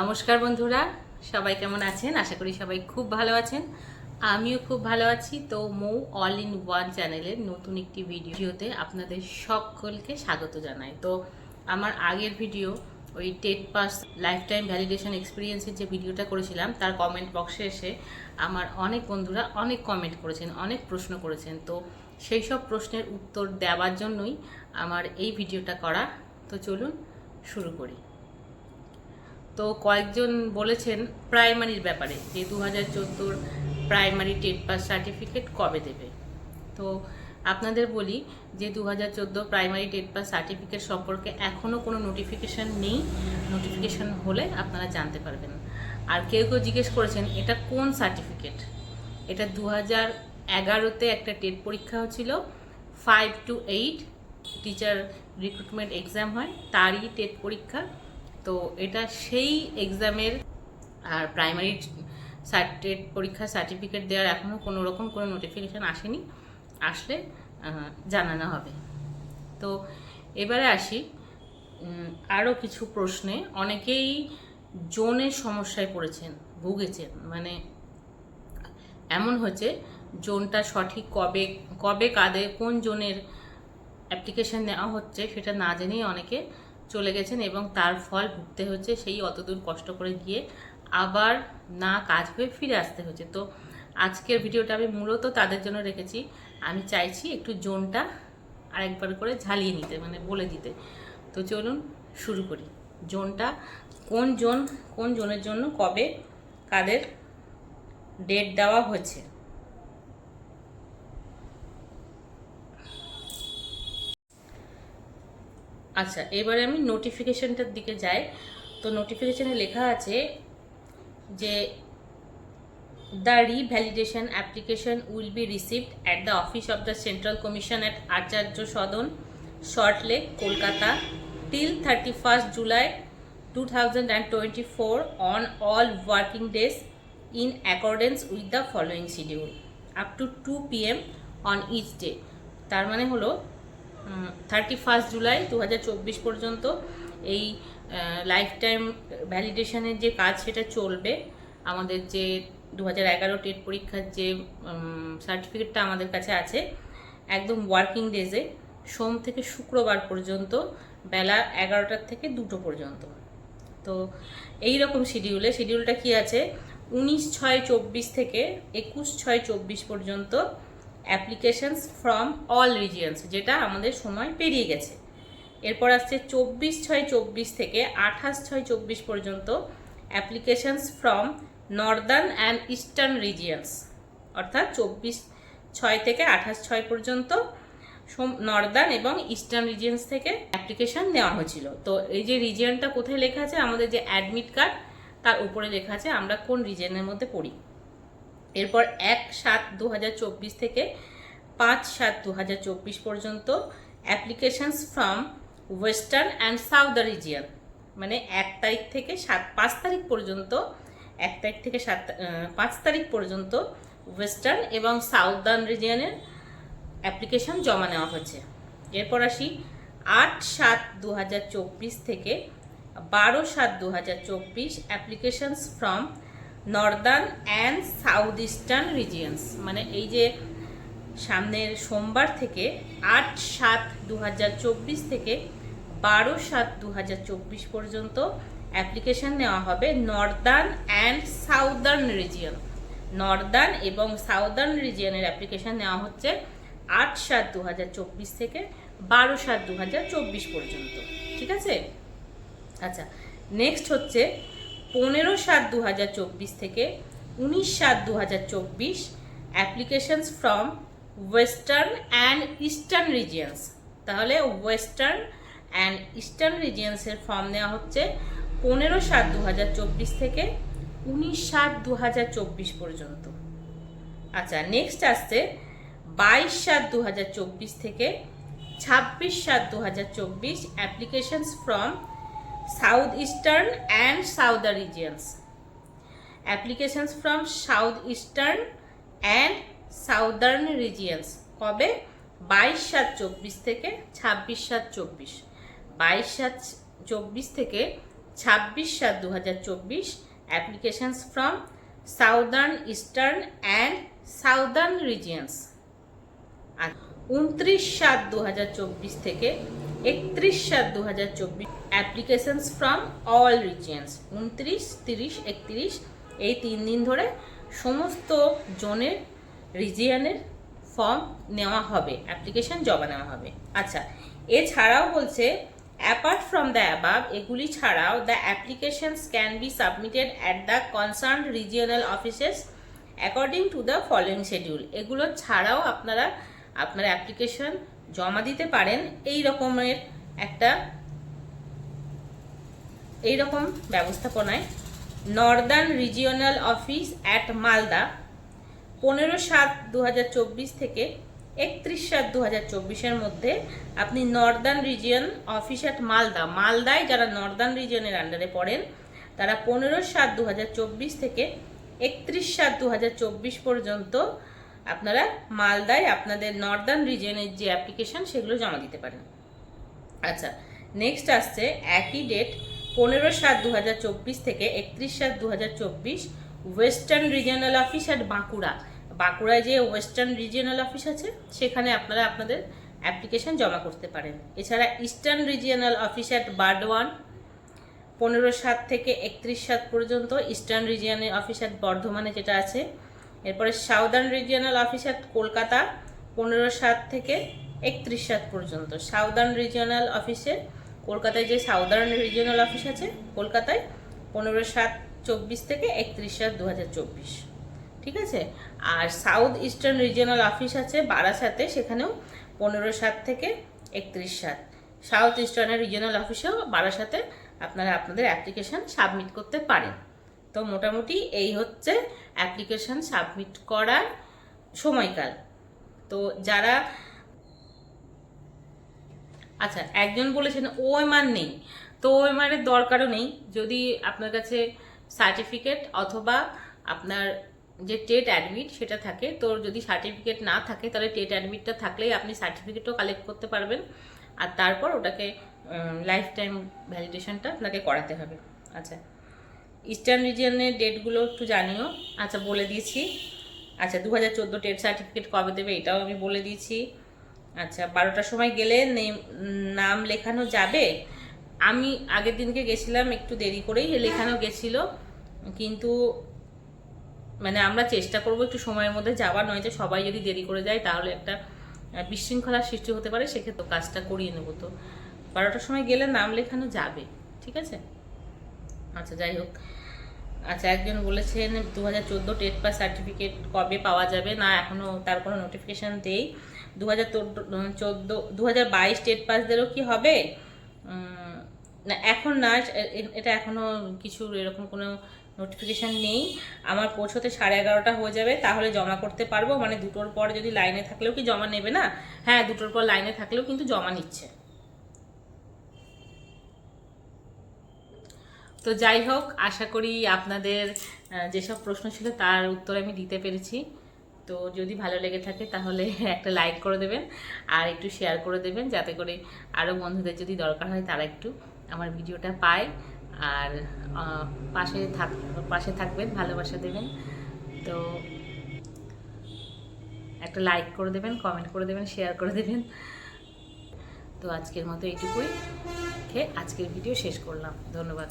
নমস্কার বন্ধুরা, সবাই কেমন আছেন? আশা করি সবাই খুব ভালো আছেন। আমিও খুব ভালো আছি। তো মৌ অল ইন ওয়ান চ্যানেলের নতুন একটি ভিডিওতে আপনাদের সকলকে স্বাগত জানাই। তো আমার আগের ভিডিও, ওই TET pass life time validation এক্সপিরিয়েন্সের যে ভিডিওটা করেছিলাম, তার কমেন্ট বক্সে এসে আমার অনেক বন্ধুরা অনেক কমেন্ট করেছেন, অনেক প্রশ্ন করেছেন। তো সেই সব প্রশ্নের উত্তর দেওয়ার জন্যই আমার এই ভিডিওটা করা। তো চলুন শুরু করি। তো কয়েকজন বলেছেন প্রাইমারির ব্যাপারে যে দু হাজার চোদ্দোর প্রাইমারি টেট পাস সার্টিফিকেট কবে দেবে। তো আপনাদের বলি যে দু হাজার চোদ্দ প্রাইমারি টেট পাস সার্টিফিকেট সম্পর্কে এখনও কোনো নোটিফিকেশান নেই। নোটিফিকেশান হলে আপনারা জানতে পারবেন। আর কেউ কেউ জিজ্ঞেস করেছেন, এটা কোন সার্টিফিকেট? এটা দু হাজার এগারোতে একটা টেট পরীক্ষা হচ্ছিল। Five to eight teacher recruitment exam হয়, তারই টেট পরীক্ষা। তো এটা সেই এক্সামের আর প্রাইমারি সার্টিফিকেট পরীক্ষার সার্টিফিকেট দেওয়ার এখনও কোনো রকম কোনো নোটিফিকেশান আসেনি। আসলে জানানো হবে। তো এবারে আসি আরও কিছু প্রশ্নে। অনেকেই জোনের সমস্যায় পড়েছেন, ভুগেছেন। মানে এমন হচ্ছে জোনটা সঠিক কবে কবে কাদের, কোন জোনের অ্যাপ্লিকেশন নেওয়া হচ্ছে সেটা না জেনেই অনেকে চলে গেছেন এবং তার ফল ভুগতে হচ্ছে, সেই অতদূর কষ্ট করে গিয়ে আবার না কাজ হয়ে ফিরে আসতে হচ্ছে। তো আজকের ভিডিওটা আমি মূলত তাদের জন্য রেখেছি। আমি চাইছি একটু জোনটা আরেকবার করে ঝালিয়ে নিতে মানে বলে দিতে। তো চলুন শুরু করি। জোনটা, কোন জোন, কোন জোনের জন্য কবে কাদের ডেট দেওয়া হয়েছে? আচ্ছা এবারে আমি নোটিফিকেশনটার দিকে যাই। তো নোটিফিকেশানে লেখা আছে যে the revalidation application will be received at the office of the central commission at Acharya Sadan Salt Lake Kolkata till thirty first July two thousand and twenty four on all working days in accordance with the following schedule up to two P M on each day তার মানে হলো thirty first July দু হাজার চব্বিশ পর্যন্ত এই life time ভ্যালিডেশনের যে কাজ সেটা চলবে। আমাদের যে দু হাজার এগারো টেট পরীক্ষার যে সার্টিফিকেটটা আমাদের কাছে আছে, একদম ওয়ার্কিং ডেজে সোম থেকে শুক্রবার পর্যন্ত, বেলা এগারোটার থেকে দুটো পর্যন্ত। তো এই রকম শিডিউলে শিডিউলটা কি আছে? উনিশ ছয় চব্বিশ থেকে একুশ ছয় চব্বিশ পর্যন্ত অ্যাপ্লিকেশনস ফ্রম অল রিজিয়ন্স, যেটা আমাদের সময় পেরিয়ে গেছে। এরপর আসছে চব্বিশ ছয় চব্বিশ থেকে আঠাশ ছয় চব্বিশ পর্যন্ত applications from northern and eastern regions, অর্থাৎ চব্বিশ ছয় থেকে আঠাশ ছয় পর্যন্ত নর্দার্ন এবং ইস্টার্ন রিজিয়ন্স থেকে অ্যাপ্লিকেশন নেওয়া হয়েছিল। তো এই যে রিজিয়নটা কোথায় লেখা আছে, আমাদের যে অ্যাডমিট কার্ড, তার উপরে লেখা আছে আমরা কোন রিজিয়নের মধ্যে পড়ি। এরপর এক সাত দু থেকে পাঁচ সাত দু পর্যন্ত applications from western and south region মানে এক তারিখ থেকে সাত পাঁচ তারিখ পর্যন্ত, এক তারিখ থেকে সাত পাঁচ তারিখ পর্যন্ত ওয়েস্টার্ন এবং সাউদার্ন রিজিয়নের অ্যাপ্লিকেশন জমা নেওয়া হয়েছে। এরপর আসি, আট সাত দু থেকে বারো সাত দু হাজার চব্বিশ applications from northern and south eastern regions মানে এই যে সামনের সোমবার থেকে আট সাত দু থেকে বারো সাত দু পর্যন্ত অ্যাপ্লিকেশন নেওয়া হবে northern and southern region northern এবং সাউদার্ন রিজিয়নের অ্যাপ্লিকেশন নেওয়া হচ্ছে আট সাত দু থেকে বারো সাত দু পর্যন্ত। ঠিক আছে? আচ্ছা নেক্সট হচ্ছে পনেরো সাত দু হাজার চব্বিশ থেকে উনিশ সাত দু হাজার চব্বিশ applications from western and eastern regions তাহলে ওয়েস্টার্ন অ্যান্ড ইস্টার্ন রিজিয়ন্সের ফর্ম নেওয়া হচ্ছে পনেরো সাত দু হাজার চব্বিশ থেকে উনিশ সাত দু হাজার চব্বিশ পর্যন্ত। আচ্ছা নেক্সট আসছে বাইশ সাত দু হাজার চব্বিশ থেকে ছাব্বিশ সাত দু হাজার চব্বিশ applications from south eastern and southern regions applications from south eastern and southern regions কবে? বাইশ সাত চব্বিশ থেকে ছাব্বিশ সাত চব্বিশ। বাইশ সাত চব্বিশ থেকে ছাব্বিশ সাত দু হাজার চব্বিশ। Applications from southern eastern and southern regions আর উনত্রিশ সাত দু হাজার চব্বিশ থেকে একত্রিশ সাত দু হাজার চব্বিশ অ্যাপ্লিকেশনস ফ্রম অল রিজিয়ন্স উনত্রিশ, তিরিশ, একত্রিশ, এই তিন দিন ধরে সমস্ত জোনের রিজিয়ানের ফর্ম নেওয়া হবে অ্যাপ্লিকেশন জমা নেওয়া হবে। আচ্ছা এছাড়াও বলছে অ্যাপার্ট ফ্রম দ্য অ্যাবাভ এগুলি ছাড়াও the applications can be submitted at the concern regional offices according to the following schedule এগুলো ছাড়াও আপনারা আপনার অ্যাপ্লিকেশন জমা দিতে পারেন এই রকমের একটা এই রকম ব্যবস্থাপনায়। Northern regional office at Malda পনেরো সাত দু থেকে একত্রিশ সাত দু হাজার চব্বিশের মধ্যে আপনি northern region office at Malda মালদায় যারা নর্দার্ন রিজিয়নের আন্ডারে পড়েন, তারা পনেরো সাত দু থেকে একত্রিশ সাত দু পর্যন্ত আপনারা মালদায় আপনাদের নর্দার্ন রিজিয়নের যে অ্যাপ্লিকেশন সেগুলো জমা দিতে পারেন। আচ্ছা নেক্সট আসছে, একই ডেট পনেরো সাত দু থেকে একত্রিশ সাত দু western regional office at Bankura. বাঁকুড়ায় যে ওয়েস্টার্ন রিজিয়নাল অফিস আছে, সেখানে আপনারা আপনাদের অ্যাপ্লিকেশন জমা করতে পারেন। এছাড়া eastern regional office at Burdwan পনেরো সাত থেকে একত্রিশ সাত পর্যন্ত ইস্টার্ন রিজিয়নের অফিস অ্যাট বর্ধমানে যেটা আছে এরপরে southern regional office at Kolkata, পনেরো সাত থেকে একত্রিশ সাত পর্যন্ত। সাউদার্ন রিজিয়নাল অফিসে কলকাতায় যে সাউদার্ন রিজিয়নাল অফিস আছে, কলকাতায় পনেরো সাত চব্বিশ থেকে একত্রিশ সাত দু চব্বিশ। ঠিক আছে? আর সাউথ ইস্টার্ন রিজিয়নাল অফিস আছে বারাসাতে, সেখানেও পনেরো সাত থেকে একত্রিশ সাত। সাউথ ইস্টার্নের রিজিয়নাল অফিসেও বারাসাতে আপনারা আপনাদের অ্যাপ্লিকেশন সাবমিট করতে পারেন। তো মোটামুটি এই হচ্ছে অ্যাপ্লিকেশন সাবমিট করার সময়কাল। তো যারা আচ্ছা একজন বলেছেন ও ওএমআর নেই। তো ও ওএমআরের দরকারও নেই। যদি আপনার কাছে সার্টিফিকেট অথবা আপনার যে টেট অ্যাডমিট সেটা থাকে, তো যদি সার্টিফিকেট না থাকে, তাহলে টেট অ্যাডমিটটা থাকলেই আপনি সার্টিফিকেটও কালেক্ট করতে পারবেন। আর তারপর ওটাকে লাইফ টাইম ভ্যালিডেশনটা আপনাকে করাতে হবে। আচ্ছা ইস্টার্ন রিজিয়নের ডেটগুলো একটু জানিও। আচ্ছা বলে দিয়েছি। আচ্ছা দু হাজার চোদ্দ টেট সার্টিফিকেট কবে দেবে এটাও আমি বলে দিয়েছি। আচ্ছা বারোটার সময় গেলে নেম- নাম লেখানো যাবে? আমি আগের দিনকে গেছিলাম, একটু দেরি করেই লেখানো গেছিল। কিন্তু মানে আমরা চেষ্টা করব একটু সময়ের মধ্যে যাওয়ার নয় যে সবাই যদি দেরি করে যায় তাহলে একটা বিশৃঙ্খলার সৃষ্টি হতে পারে, সেক্ষেত্রে কাজটা করিয়ে নেব তো। বারোটার সময় গেলে নাম লেখানো যাবে, ঠিক আছে? আচ্ছা যাই হোক। আচ্ছা একজন বলেছেন দু হাজার চোদ্দ টেট পাস সার্টিফিকেট কবে পাওয়া যাবে? না এখনও তার কোনো নোটিফিকেশান দেই দু হাজার চোদ্দ দু হাজার বাইশ টেট পাসদেরও কি হবে? না, এখন না এটা এখনও কিছু এরকম কোনো নোটিফিকেশান নেই। আমার পৌঁছতে সাড়ে এগারোটা হয়ে যাবে, তাহলে জমা করতে পারব। মানে দুটোর পর যদি লাইনে থাকলেও কি জমা নেবে না? হ্যাঁ দুটোর পর লাইনে থাকলেও কিন্তু জমা নিচ্ছে। তো যাই হোক, আশা করি আপনাদের যেসব প্রশ্ন ছিল তার উত্তর আমি দিতে পেরেছি। তো যদি ভালো লেগে থাকে তাহলে একটা লাইক করে দেবেন আর একটু শেয়ার করে দেবেন যাতে করে আরও বন্ধুদের যদি দরকার হয় তারা একটু আমার ভিডিওটা পায়। আর পাশে থাক, পাশে থাকবেন, ভালোবাসা দেবেন। তো একটা লাইক করে দেবেন, কমেন্ট করে দেবেন, শেয়ার করে দেবেন। তো আজকের মতো এইটুকুই। আজকের ভিডিও শেষ করলাম। ধন্যবাদ।